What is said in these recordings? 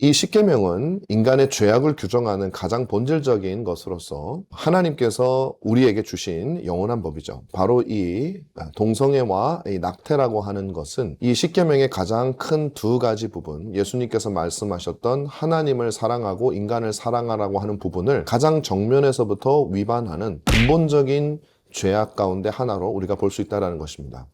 이 십계명은 인간의 죄악을 규정하는 가장 본질적인 것으로서 하나님께서 우리에게 주신 영원한 법이죠. 바로 이 동성애와 이 낙태라고 하는 것은 이 십계명의 가장 큰 두 가지 부분, 예수님께서 말씀하셨던 하나님을 사랑하고 인간을 사랑하라고 하는 부분을 가장 정면에서부터 위반하는 근본적인 죄악 가운데 하나로 우리가 볼 수 있다는 것입니다.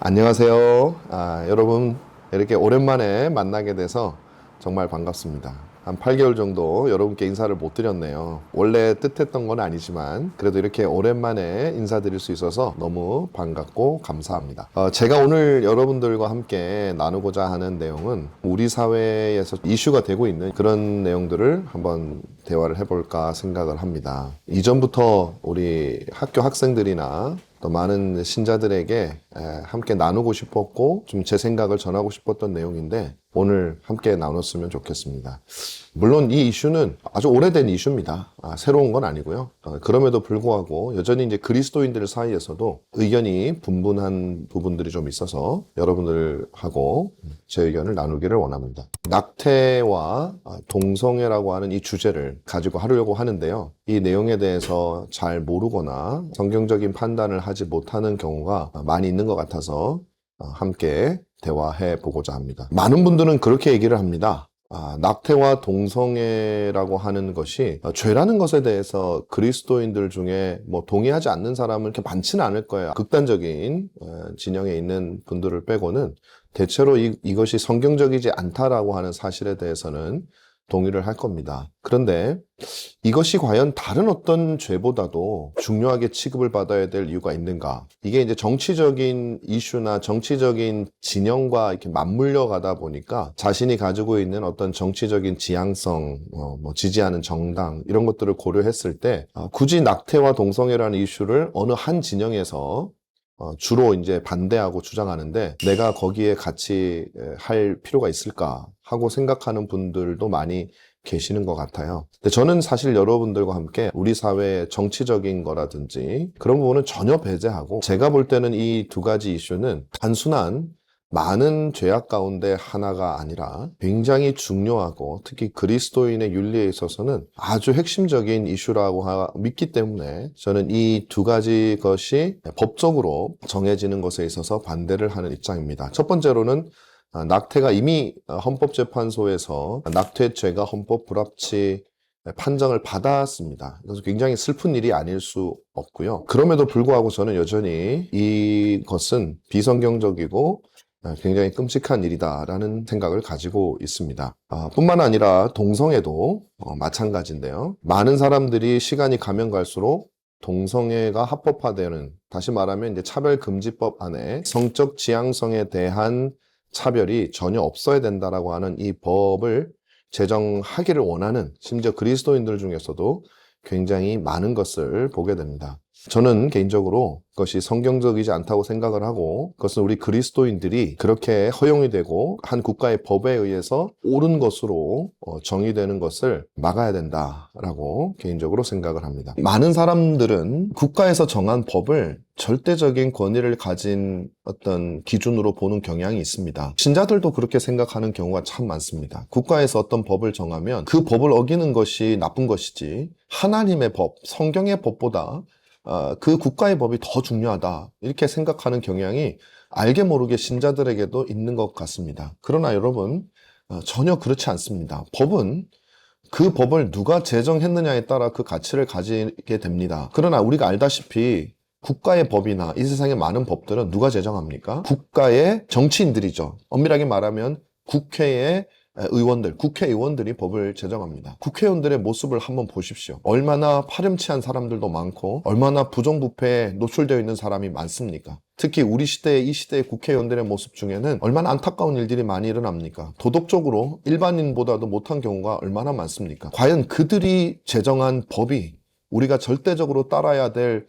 안녕하세요. 아, 여러분, 이렇게 오랜만에 만나게 돼서 정말 반갑습니다. 한 8개월 정도 여러분께 인사를 못 드렸네요. 원래 뜻했던 건 아니지만 그래도 이렇게 오랜만에 인사드릴 수 있어서 너무 반갑고 감사합니다. 어, 제가 오늘 여러분들과 함께 나누고자 하는 내용은 우리 사회에서 이슈가 되고 있는 그런 내용들을 한번 대화를 해볼까 생각을 합니다. 이전부터 우리 학교 학생들이나 또 많은 신자들에게 에, 함께 나누고 싶었고 좀 제 생각을 전하고 싶었던 내용인데 오늘 함께 나눴으면 좋겠습니다. 물론 이 이슈는 아주 오래된 이슈입니다. 아, 새로운 건 아니고요. 어, 그럼에도 불구하고 여전히 이제 그리스도인들 사이에서도 의견이 분분한 부분들이 좀 있어서 여러분들하고 제 의견을 나누기를 원합니다. 낙태와 아, 동성애라고 하는 이 주제를 가지고 하려고 하는데요. 이 내용에 대해서 잘 모르거나 성경적인 판단을 하지 못하는 경우가 많이 있는 것 같아서 어, 함께 대화해 보고자 합니다. 많은 분들은 그렇게 얘기를 합니다. 아, 낙태와 동성애라고 하는 것이 어, 죄라는 것에 대해서 그리스도인들 중에 뭐 동의하지 않는 사람은 이렇게 많지는 않을 거예요. 극단적인 어, 진영에 있는 분들을 빼고는 대체로 이, 이것이 성경적이지 않다라고 하는 사실에 대해서는 동의를 할 겁니다. 그런데 이것이 과연 다른 어떤 죄보다도 중요하게 취급을 받아야 될 이유가 있는가? 이게 이제 정치적인 이슈나 정치적인 진영과 이렇게 맞물려 가다 보니까 자신이 가지고 있는 어떤 정치적인 지향성, 어, 뭐 지지하는 정당 이런 것들을 고려했을 때 어, 굳이 낙태와 동성애라는 이슈를 어느 한 진영에서 어, 주로 이제 반대하고 주장하는데 내가 거기에 같이 에, 할 필요가 있을까 하고 생각하는 분들도 많이 계시는 것 같아요. 근데 저는 사실 여러분들과 함께 우리 사회의 정치적인 거라든지 그런 부분은 전혀 배제하고 제가 볼 때는 이 두 가지 이슈는 단순한 많은 죄악 가운데 하나가 아니라 굉장히 중요하고 특히 그리스도인의 윤리에 있어서는 아주 핵심적인 이슈라고 하- 믿기 때문에 저는 이 두 가지 것이 법적으로 정해지는 것에 있어서 반대를 하는 입장입니다. 첫 번째로는 아, 낙태가 이미 헌법재판소에서 낙태죄가 헌법 불합치 판정을 받았습니다. 그래서 굉장히 슬픈 일이 아닐 수 없고요. 그럼에도 불구하고 저는 여전히 이것은 비성경적이고 아, 굉장히 끔찍한 일이다라는 생각을 가지고 있습니다. 아, 뿐만 아니라 동성애도 어, 마찬가지인데요. 많은 사람들이 시간이 가면 갈수록 동성애가 합법화되는 다시 말하면 이제 차별금지법 안에 성적 지향성에 대한 차별이 전혀 없어야 된다라고 하는 이 법을 제정하기를 원하는 심지어 그리스도인들 중에서도 굉장히 많은 것을 보게 됩니다. 저는 개인적으로 그것이 성경적이지 않다고 생각을 하고 그것은 우리 그리스도인들이 그렇게 허용이 되고 한 국가의 법에 의해서 옳은 것으로 어, 정의되는 것을 막아야 된다라고 개인적으로 생각을 합니다. 많은 사람들은 국가에서 정한 법을 절대적인 권위를 가진 어떤 기준으로 보는 경향이 있습니다. 신자들도 그렇게 생각하는 경우가 참 많습니다. 국가에서 어떤 법을 정하면 그 법을 어기는 것이 나쁜 것이지 하나님의 법, 성경의 법보다 어, 그 국가의 법이 더 중요하다. 이렇게 생각하는 경향이 알게 모르게 신자들에게도 있는 것 같습니다. 그러나 여러분, 어, 전혀 그렇지 않습니다. 법은 그 법을 누가 제정했느냐에 따라 그 가치를 가지게 됩니다. 그러나 우리가 알다시피 국가의 법이나 이 세상의 많은 법들은 누가 제정합니까? 국가의 정치인들이죠. 엄밀하게 말하면 국회의 의원들, 국회의원들이 법을 제정합니다. 국회의원들의 모습을 한번 보십시오. 얼마나 파렴치한 사람들도 많고, 얼마나 부정부패에 노출되어 있는 사람이 많습니까? 특히 우리 시대의 이 시대의 국회의원들의 모습 중에는 얼마나 안타까운 일들이 많이 일어납니까? 도덕적으로 일반인보다도 못한 경우가 얼마나 많습니까? 과연 그들이 제정한 법이 우리가 절대적으로 따라야 될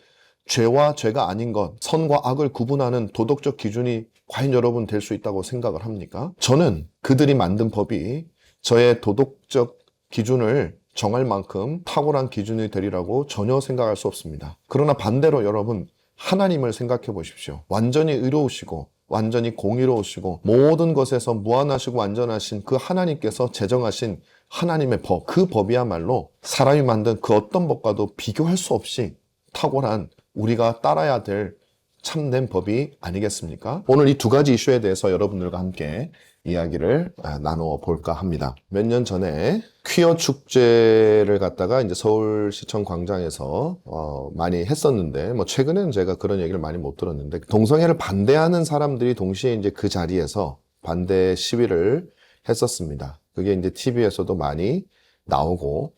죄와 죄가 아닌 것, 선과 악을 구분하는 도덕적 기준이 과연 여러분 될 수 있다고 생각을 합니까? 저는 그들이 만든 법이 저의 도덕적 기준을 정할 만큼 탁월한 기준이 되리라고 전혀 생각할 수 없습니다. 그러나 반대로 여러분, 하나님을 생각해 보십시오. 완전히 의로우시고 완전히 공의로우시고 모든 것에서 무한하시고 완전하신 그 하나님께서 제정하신 하나님의 법, 그 법이야말로 사람이 만든 그 어떤 법과도 비교할 수 없이 탁월한 우리가 따라야 될 참된 법이 아니겠습니까? 오늘 이 두 가지 이슈에 대해서 여러분들과 함께 이야기를 아, 나누어 볼까 합니다. 몇 년 전에 퀴어 축제를 갖다가 이제 서울시청 광장에서 어, 많이 했었는데 뭐 최근에는 제가 그런 얘기를 많이 못 들었는데 동성애를 반대하는 사람들이 동시에 이제 그 자리에서 반대 시위를 했었습니다. 그게 이제 TV에서도 많이 나오고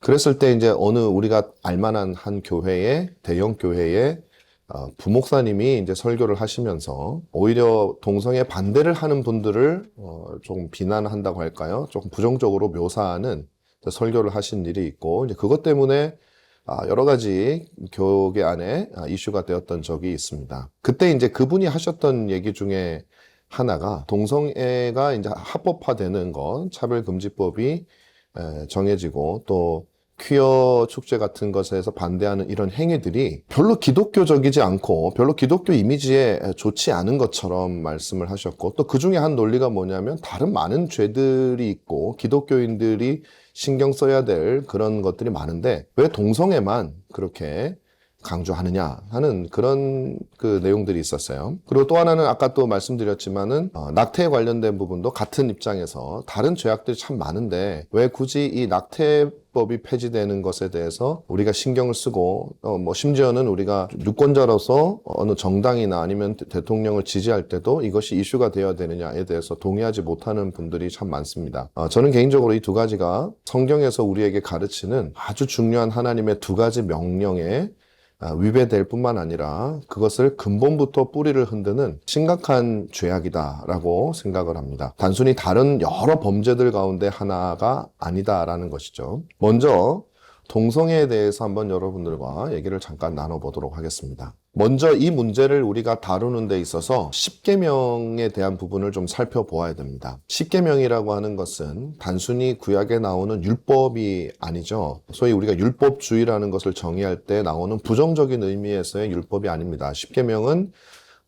그랬을 때 이제 어느 우리가 알만한 한 교회의 대형 교회의 어, 부목사님이 이제 설교를 하시면서 오히려 동성애 반대를 하는 분들을 어, 조금 비난한다고 할까요? 조금 부정적으로 묘사하는 설교를 하신 일이 있고 이제 그것 때문에 아, 여러 가지 교계 안에 아, 이슈가 되었던 적이 있습니다. 그때 이제 그분이 하셨던 얘기 중에 하나가 동성애가 이제 합법화되는 것, 차별금지법이 에, 정해지고 또 퀴어 축제 같은 것에서 반대하는 이런 행위들이 별로 기독교적이지 않고 별로 기독교 이미지에 좋지 않은 것처럼 말씀을 하셨고 또 그 중에 한 논리가 뭐냐면 다른 많은 죄들이 있고 기독교인들이 신경 써야 될 그런 것들이 많은데 왜 동성애만 그렇게 강조하느냐 하는 그런 그 내용들이 있었어요. 그리고 또 하나는 아까 또 말씀드렸지만은 어, 낙태에 관련된 부분도 같은 입장에서 다른 죄악들이 참 많은데 왜 굳이 이 낙태 법이 폐지되는 것에 대해서 우리가 신경을 쓰고 어, 뭐 심지어는 우리가 유권자로서 어느 정당이나 아니면 대- 대통령을 지지할 때도 이것이 이슈가 되어야 되느냐에 대해서 동의하지 못하는 분들이 참 많습니다. 어, 저는 개인적으로 이 두 가지가 성경에서 우리에게 가르치는 아주 중요한 하나님의 두 가지 명령에 아, 위배될 뿐만 아니라 그것을 근본부터 뿌리를 흔드는 심각한 죄악이다라고 생각을 합니다. 단순히 다른 여러 범죄들 가운데 하나가 아니다라는 것이죠. 먼저 동성애에 대해서 한번 여러분들과 얘기를 잠깐 나눠보도록 하겠습니다. 먼저 이 문제를 우리가 다루는 데 있어서 10계명에 대한 부분을 좀 살펴보아야 됩니다. 10계명이라고 하는 것은 단순히 구약에 나오는 율법이 아니죠. 소위 우리가 율법주의라는 것을 정의할 때 나오는 부정적인 의미에서의 율법이 아닙니다. 10계명은 어,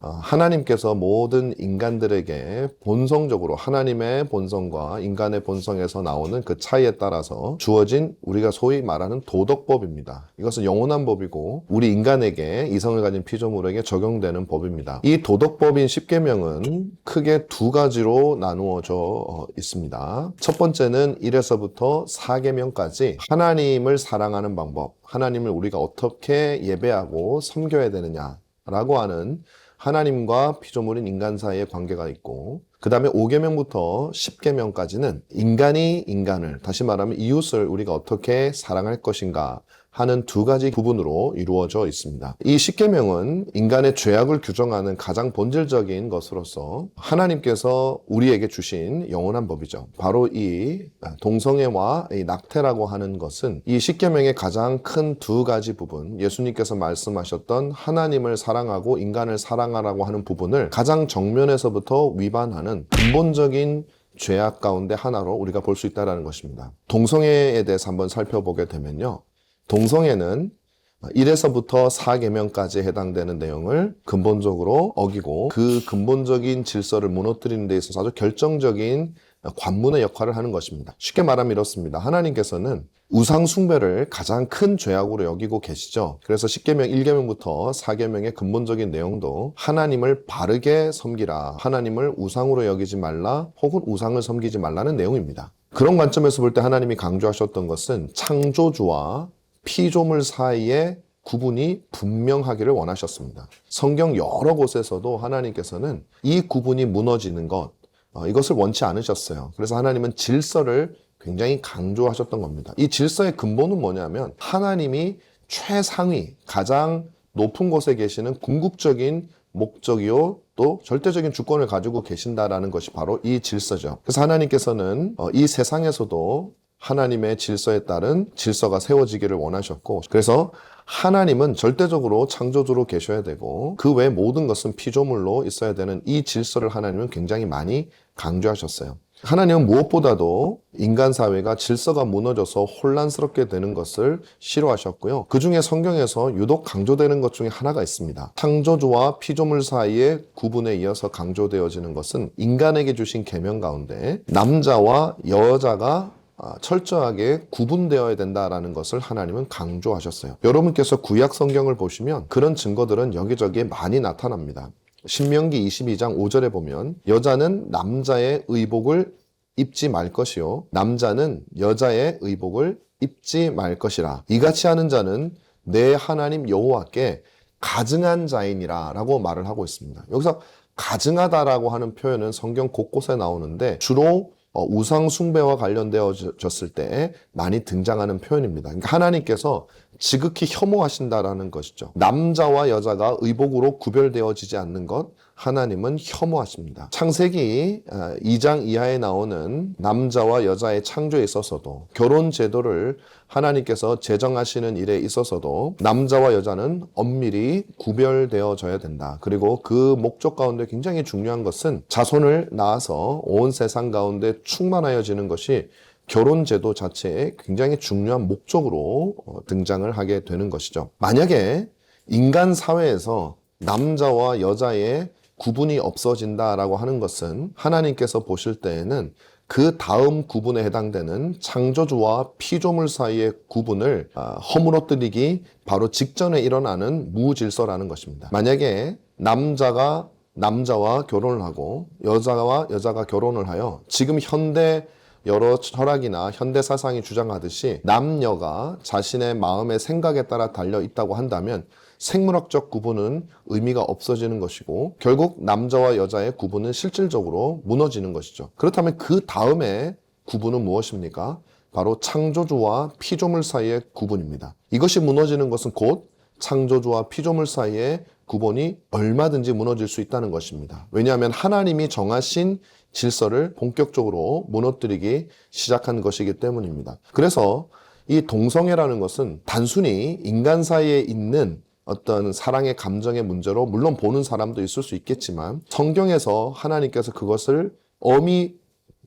하나님께서 모든 인간들에게 본성적으로 하나님의 본성과 인간의 본성에서 나오는 그 차이에 따라서 주어진 우리가 소위 말하는 도덕법입니다. 이것은 영원한 법이고 우리 인간에게 이성을 가진 피조물에게 적용되는 법입니다. 이 도덕법인 10계명은 크게 두 가지로 나누어져 어, 있습니다. 첫 번째는 1에서부터 4계명까지 하나님을 사랑하는 방법, 하나님을 우리가 어떻게 예배하고 섬겨야 되느냐라고 하는 하나님과 피조물인 인간 사이의 관계가 있고 그 다음에 5계명부터 10계명까지는 인간이 인간을 다시 말하면 이웃을 우리가 어떻게 사랑할 것인가 하는 두 가지 부분으로 이루어져 있습니다. 이 10계명은 인간의 죄악을 규정하는 가장 본질적인 것으로서 하나님께서 우리에게 주신 영원한 법이죠. 바로 이 동성애와 이 낙태라고 하는 것은 이 10계명의 가장 큰 두 가지 부분, 예수님께서 말씀하셨던 하나님을 사랑하고 인간을 사랑하라고 하는 부분을 가장 정면에서부터 위반하는 근본적인 죄악 가운데 하나로 우리가 볼 수 있다는 것입니다. 동성애에 대해서 한번 살펴보게 되면요. 동성애는 1에서부터 4계명까지 해당되는 내용을 근본적으로 어기고 그 근본적인 질서를 무너뜨리는 데 있어서 아주 결정적인 관문의 역할을 하는 것입니다. 쉽게 말하면 이렇습니다. 하나님께서는 우상 숭배를 가장 큰 죄악으로 여기고 계시죠. 그래서 10계명 1계명부터 4계명의 근본적인 내용도 하나님을 바르게 섬기라. 하나님을 우상으로 여기지 말라. 혹은 우상을 섬기지 말라는 내용입니다. 그런 관점에서 볼 때 하나님이 강조하셨던 것은 창조주와 피조물 사이의 구분이 분명하기를 원하셨습니다. 성경 여러 곳에서도 하나님께서는 이 구분이 무너지는 것, 어, 이것을 원치 않으셨어요. 그래서 하나님은 질서를 굉장히 강조하셨던 겁니다. 이 질서의 근본은 뭐냐면 하나님이 최상위, 가장 높은 곳에 계시는 궁극적인 목적이요 또 절대적인 주권을 가지고 계신다라는 것이 바로 이 질서죠. 그래서 하나님께서는 어, 이 세상에서도 하나님의 질서에 따른 질서가 세워지기를 원하셨고 그래서 하나님은 절대적으로 창조주로 계셔야 되고 그 외 모든 것은 피조물로 있어야 되는 이 질서를 하나님은 굉장히 많이 강조하셨어요. 하나님은 무엇보다도 인간 사회가 질서가 무너져서 혼란스럽게 되는 것을 싫어하셨고요. 그 중에 성경에서 유독 강조되는 것 중에 하나가 있습니다. 창조주와 피조물 사이의 구분에 이어서 강조되어지는 것은 인간에게 주신 계명 가운데 남자와 여자가 아, 철저하게 구분되어야 된다라는 것을 하나님은 강조하셨어요. 여러분께서 구약 성경을 보시면 그런 증거들은 여기저기 많이 나타납니다. 신명기 22장 5절에 보면 여자는 남자의 의복을 입지 말 것이요 남자는 여자의 의복을 입지 말 것이라 이같이 하는 자는 내 하나님 여호와께 가증한 자이니라라고 말을 하고 있습니다. 여기서 가증하다라고 하는 표현은 성경 곳곳에 나오는데 주로 어, 우상 숭배와 관련되어졌을 때 많이 등장하는 표현입니다. 그러니까 하나님께서 지극히 혐오하신다라는 것이죠. 남자와 여자가 의복으로 구별되어지지 않는 것 하나님은 혐오하십니다. 창세기 2장 이하에 나오는 남자와 여자의 창조에 있어서도 결혼 제도를 하나님께서 제정하시는 일에 있어서도 남자와 여자는 엄밀히 구별되어져야 된다. 그리고 그 목적 가운데 굉장히 중요한 것은 자손을 낳아서 온 세상 가운데 충만하여지는 것이 결혼 제도 자체에 굉장히 중요한 목적으로 어, 등장을 하게 되는 것이죠. 만약에 인간 사회에서 남자와 여자의 구분이 없어진다라고 하는 것은 하나님께서 보실 때에는 그 다음 구분에 해당되는 창조주와 피조물 사이의 구분을 아, 허물어뜨리기 바로 직전에 일어나는 무질서라는 것입니다. 만약에 남자가 남자와 결혼을 하고 여자와 여자가 결혼을 하여 지금 현대 여러 철학이나 현대 사상이 주장하듯이 남녀가 자신의 마음의 생각에 따라 달려 있다고 한다면 생물학적 구분은 의미가 없어지는 것이고 결국 남자와 여자의 구분은 실질적으로 무너지는 것이죠. 그렇다면 그 다음에 구분은 무엇입니까? 바로 창조주와 피조물 사이의 구분입니다. 이것이 무너지는 것은 곧 창조주와 피조물 사이의 구분이 얼마든지 무너질 수 있다는 것입니다. 왜냐하면 하나님이 정하신 질서를 본격적으로 무너뜨리기 시작한 것이기 때문입니다. 그래서 이 동성애라는 것은 단순히 인간 사이에 있는 어떤 사랑의 감정의 문제로 물론 보는 사람도 있을 수 있겠지만 성경에서 하나님께서 그것을 엄히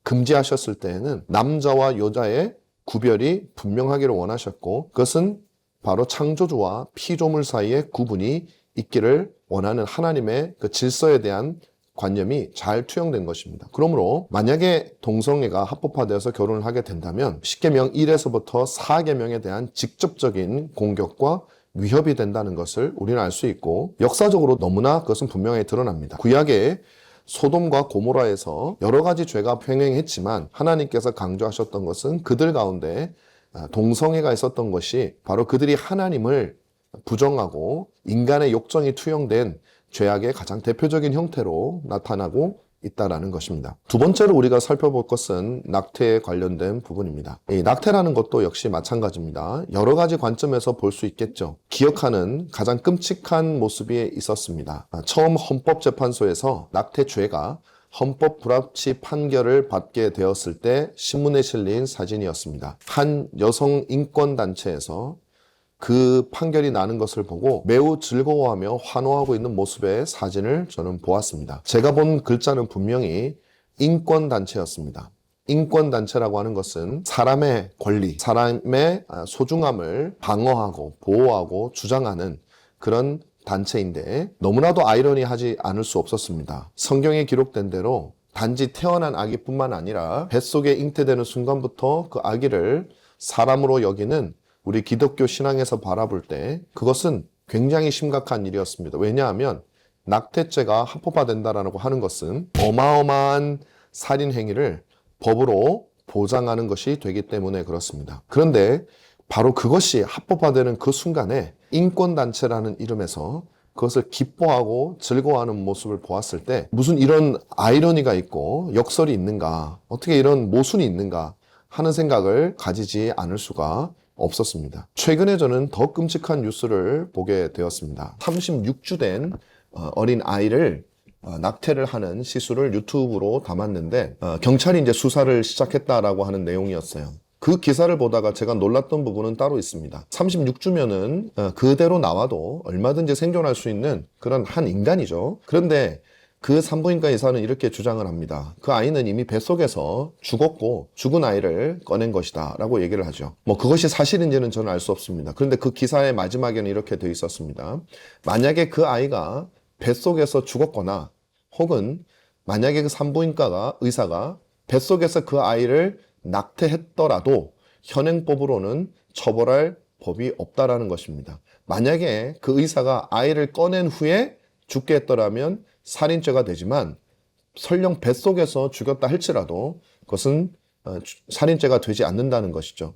금지하셨을 때에는 남자와 여자의 구별이 분명하기를 원하셨고 그것은 바로 창조주와 피조물 사이의 구분이 있기를 원하는 하나님의 그 질서에 대한 관념이 잘 투영된 것입니다. 그러므로 만약에 동성애가 합법화되어서 결혼을 하게 된다면 10계명 1에서부터 4계명에 대한 직접적인 공격과 위협이 된다는 것을 우리는 알 수 있고 역사적으로 너무나 그것은 분명히 드러납니다. 구약에 소돔과 고모라에서 여러 가지 죄가 평행했지만 하나님께서 강조하셨던 것은 그들 가운데 아, 동성애가 있었던 것이 바로 그들이 하나님을 부정하고 인간의 욕정이 투영된 죄악의 가장 대표적인 형태로 나타나고 있다라는 것입니다. 두 번째로 우리가 살펴볼 것은 낙태에 관련된 부분입니다. 이 낙태라는 것도 역시 마찬가지입니다. 여러 가지 관점에서 볼 수 있겠죠. 기억하는 가장 끔찍한 모습이 있었습니다. 아, 처음 헌법재판소에서 낙태죄가 헌법 불합치 판결을 받게 되었을 때 신문에 실린 사진이었습니다. 한 여성 인권 단체에서 그 판결이 나는 것을 보고 매우 즐거워하며 환호하고 있는 모습의 사진을 저는 보았습니다. 제가 본 글자는 분명히 인권단체였습니다. 인권단체라고 하는 것은 사람의 권리, 사람의 소중함을 방어하고 보호하고 주장하는 그런 단체인데 너무나도 아이러니하지 않을 수 없었습니다. 성경에 기록된 대로 단지 태어난 아기뿐만 아니라 뱃속에 잉태되는 순간부터 그 아기를 사람으로 여기는 우리 기독교 신앙에서 바라볼 때 그것은 굉장히 심각한 일이었습니다. 왜냐하면 낙태죄가 합법화된다라고 하는 것은 어마어마한 살인 행위를 법으로 보장하는 것이 되기 때문에 그렇습니다. 그런데 바로 그것이 합법화되는 그 순간에 인권단체라는 이름에서 그것을 기뻐하고 즐거워하는 모습을 보았을 때 무슨 이런 아이러니가 있고 역설이 있는가, 어떻게 이런 모순이 있는가 하는 생각을 가지지 않을 수가 없었습니다. 최근에 저는 더 끔찍한 뉴스를 보게 되었습니다. 36주 된 어, 어린 아이를 어, 낙태를 하는 시술을 유튜브로 담았는데 어, 경찰이 이제 수사를 시작했다라고 하는 내용이었어요. 그 기사를 보다가 제가 놀랐던 부분은 따로 있습니다. 36주면은 그대로 나와도 얼마든지 생존할 수 있는 그런 한 인간이죠. 그런데 그 산부인과 의사는 이렇게 주장을 합니다. 그 아이는 이미 뱃속에서 죽었고 죽은 아이를 꺼낸 것이다 라고 얘기를 하죠. 뭐 그것이 사실인지는 저는 알 수 없습니다. 그런데 그 기사의 마지막에는 이렇게 되어 있었습니다. 만약에 그 아이가 뱃속에서 죽었거나 혹은 만약에 그 산부인과가 의사가 뱃속에서 그 아이를 낙태했더라도 현행법으로는 처벌할 법이 없다라는 것입니다. 만약에 그 의사가 아이를 꺼낸 후에 죽게 했더라면 살인죄가 되지만 설령 뱃속에서 죽였다 할지라도 그것은 어, 주- 살인죄가 되지 않는다는 것이죠.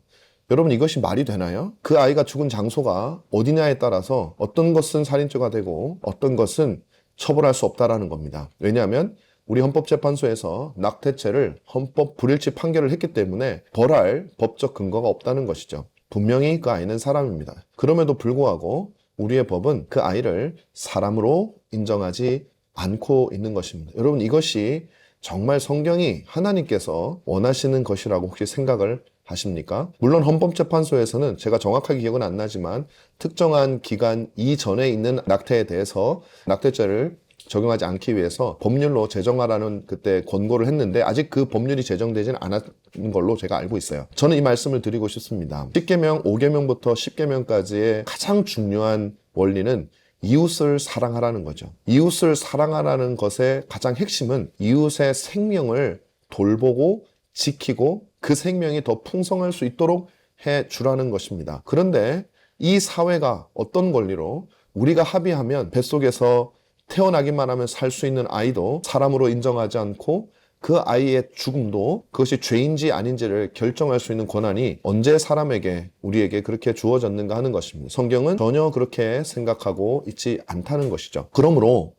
여러분 이것이 말이 되나요? 그 아이가 죽은 장소가 어디냐에 따라서 어떤 것은 살인죄가 되고 어떤 것은 처벌할 수 없다라는 겁니다. 왜냐하면 우리 헌법재판소에서 낙태죄를 헌법 불일치 판결을 했기 때문에 벌할 법적 근거가 없다는 것이죠. 분명히 그 아이는 사람입니다. 그럼에도 불구하고 우리의 법은 그 아이를 사람으로 인정하지 않고 있는 것입니다. 여러분 이것이 정말 성경이 하나님께서 원하시는 것이라고 혹시 생각을 하십니까? 물론 헌법재판소에서는 제가 정확하게 기억은 안 나지만 특정한 기간 이전에 있는 낙태에 대해서 낙태죄를 적용하지 않기 위해서 법률로 제정하라는 그때 권고를 했는데 아직 그 법률이 제정되지는 않았는 걸로 제가 알고 있어요. 저는 이 말씀을 드리고 싶습니다. 10계명, 5계명부터 10계명까지의 가장 중요한 원리는 이웃을 사랑하라는 거죠. 이웃을 사랑하라는 것의 가장 핵심은 이웃의 생명을 돌보고 지키고 그 생명이 더 풍성할 수 있도록 해 주라는 것입니다. 그런데 이 사회가 어떤 권리로 우리가 합의하면 뱃속에서 태어나기만 하면 살 수 있는 아이도 사람으로 인정하지 않고 그 아이의 죽음도 그것이 죄인지 아닌지를 결정할 수 있는 권한이 언제 사람에게 우리에게 그렇게 주어졌는가 하는 것입니다. 성경은 전혀 그렇게 생각하고 있지 않다는 것이죠. 그러므로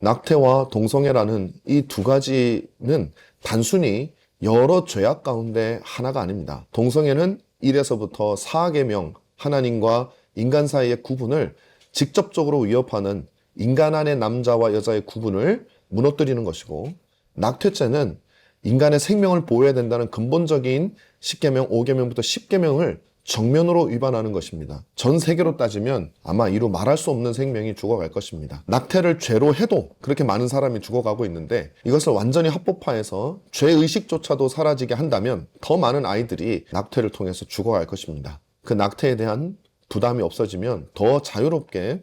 낙태와 동성애라는 이 두 가지는 단순히 여러 죄악 가운데 하나가 아닙니다. 동성애는 1에서부터 4계명 하나님과 인간 사이의 구분을 직접적으로 위협하는 인간 안의 남자와 여자의 구분을 무너뜨리는 것이고 낙태죄는 인간의 생명을 보호해야 된다는 근본적인 10계명, 5계명부터 10계명을 정면으로 위반하는 것입니다. 전 세계로 따지면 아마 이루 말할 수 없는 생명이 죽어갈 것입니다. 낙태를 죄로 해도 그렇게 많은 사람이 죽어가고 있는데 이것을 완전히 합법화해서 죄의식조차도 사라지게 한다면 더 많은 아이들이 낙태를 통해서 죽어갈 것입니다. 그 낙태에 대한 부담이 없어지면 더 자유롭게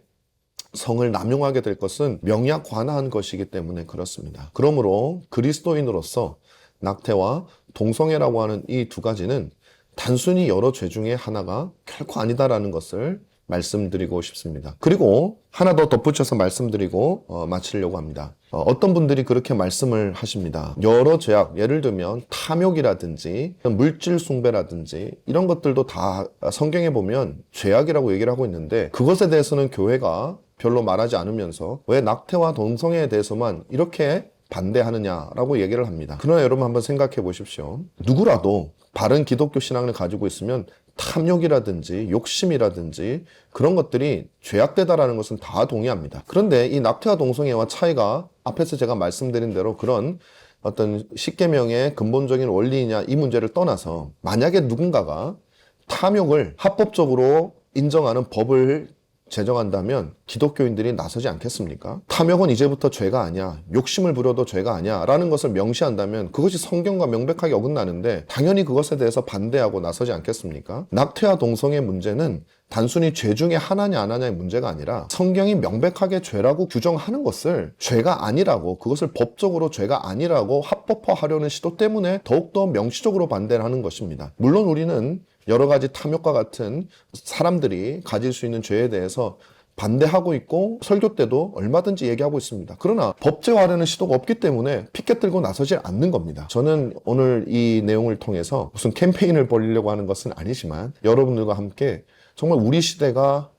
성을 남용하게 될 것은 명약관화한 것이기 때문에 그렇습니다. 그러므로 그리스도인으로서 낙태와 동성애라고 하는 이 두 가지는 단순히 여러 죄 중에 하나가 결코 아니다라는 것을 말씀드리고 싶습니다. 그리고 하나 더 덧붙여서 말씀드리고 어, 마치려고 합니다. 어, 떤 분들이 그렇게 말씀을 하십니다. 여러 죄악, 예를 들면 탐욕이라든지 물질 숭배라든지 이런 것들도 다 성경에 보면 죄악이라고 얘기를 하고 있는데 그것에 대해서는 교회가 별로 말하지 않으면서 왜 낙태와 동성애에 대해서만 이렇게 반대하느냐라고 얘기를 합니다. 그러나 여러분 한번 생각해 보십시오. 누구라도 바른 기독교 신앙을 가지고 있으면 탐욕이라든지 욕심이라든지 그런 것들이 죄악되다라는 것은 다 동의합니다. 그런데 이 낙태와 동성애와 차이가 앞에서 제가 말씀드린 대로 그런 어떤 십계명의 근본적인 원리냐 이 문제를 떠나서 만약에 누군가가 탐욕을 합법적으로 인정하는 법을 제정한다면 기독교인들이 나서지 않겠습니까? 탐욕은 이제부터 죄가 아니야. 욕심을 부려도 죄가 아니야. 라는 것을 명시한다면 그것이 성경과 명백하게 어긋나는데 당연히 그것에 대해서 반대하고 나서지 않겠습니까? 낙태와 동성의 문제는 단순히 죄 중에 하나냐 안 하냐의 문제가 아니라 성경이 명백하게 죄라고 규정하는 것을 죄가 아니라고 그것을 법적으로 죄가 아니라고 합법화하려는 시도 때문에 더욱더 명시적으로 반대를 하는 것입니다. 물론 우리는 여러 가지 탐욕과 같은 사람들이 가질 수 있는 죄에 대해서 반대하고 있고 설교 때도 얼마든지 얘기하고 있습니다. 그러나 법제화하려는 시도가 없기 때문에 피켓 들고 나서지 않는 겁니다. 저는 오늘 이 내용을 통해서 무슨 캠페인을 벌이려고 하는 것은 아니지만 여러분들과 함께 정말 우리 시대가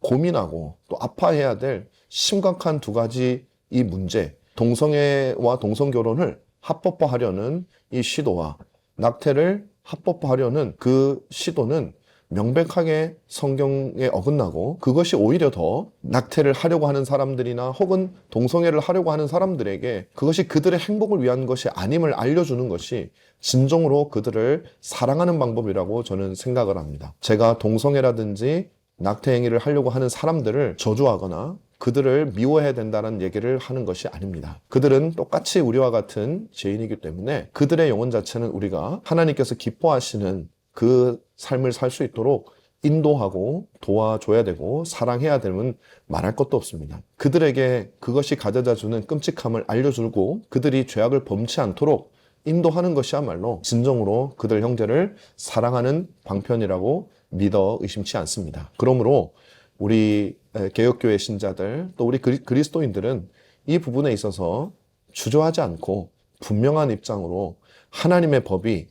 고민하고 또 아파해야 될 심각한 두 가지 이 문제, 동성애와 동성결혼을 합법화하려는 이 시도와 낙태를 합법화하려는 그 시도는 명백하게 성경에 어긋나고 그것이 오히려 더 낙태를 하려고 하는 사람들이나 혹은 동성애를 하려고 하는 사람들에게 그것이 그들의 행복을 위한 것이 아님을 알려주는 것이 진정으로 그들을 사랑하는 방법이라고 저는 생각을 합니다. 제가 동성애라든지 낙태 행위를 하려고 하는 사람들을 저주하거나 그들을 미워해야 된다는 얘기를 하는 것이 아닙니다. 그들은 똑같이 우리와 같은 죄인이기 때문에 그들의 영혼 자체는 우리가 하나님께서 기뻐하시는 그 삶을 살 수 있도록 인도하고 도와줘야 되고 사랑해야 되면 말할 것도 없습니다. 그들에게 그것이 가져다 주는 끔찍함을 알려주고 그들이 죄악을 범치 않도록 인도하는 것이야말로 진정으로 그들 형제를 사랑하는 방편이라고 믿어 의심치 않습니다. 그러므로 우리 에, 개혁교회 신자들 또 우리 그리- 그리스도인들은 이 부분에 있어서 주저하지 않고 분명한 입장으로 하나님의 법이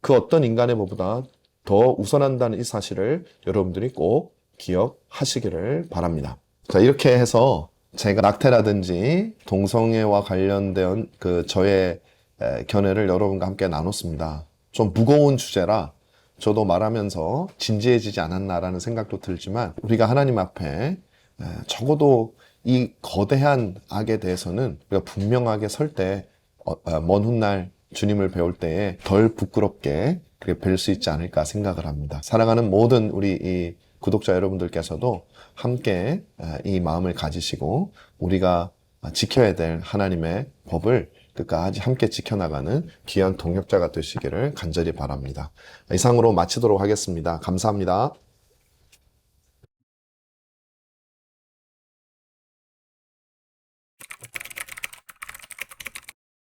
그 어떤 인간의 법보다 더 우선한다는 이 사실을 여러분들이 꼭 기억하시기를 바랍니다. 자, 이렇게 해서 제가 낙태라든지 동성애와 관련된 그 저의 에, 견해를 여러분과 함께 나눴습니다. 좀 무거운 주제라 저도 말하면서 진지해지지 않았나라는 생각도 들지만 우리가 하나님 앞에 에, 적어도 이 거대한 악에 대해서는 우리가 분명하게 설때 어, 먼 훗날 주님을 배울 때에 덜 부끄럽게 그렇게 뵐 수 있지 않을까 생각을 합니다. 사랑하는 모든 우리 이 구독자 여러분들께서도 함께 에, 이 마음을 가지시고 우리가 지켜야 될 하나님의 법을 끝까지 함께 지켜나가는 귀한 동역자가 되시기를 간절히 바랍니다. 이상으로 마치도록 하겠습니다. 감사합니다.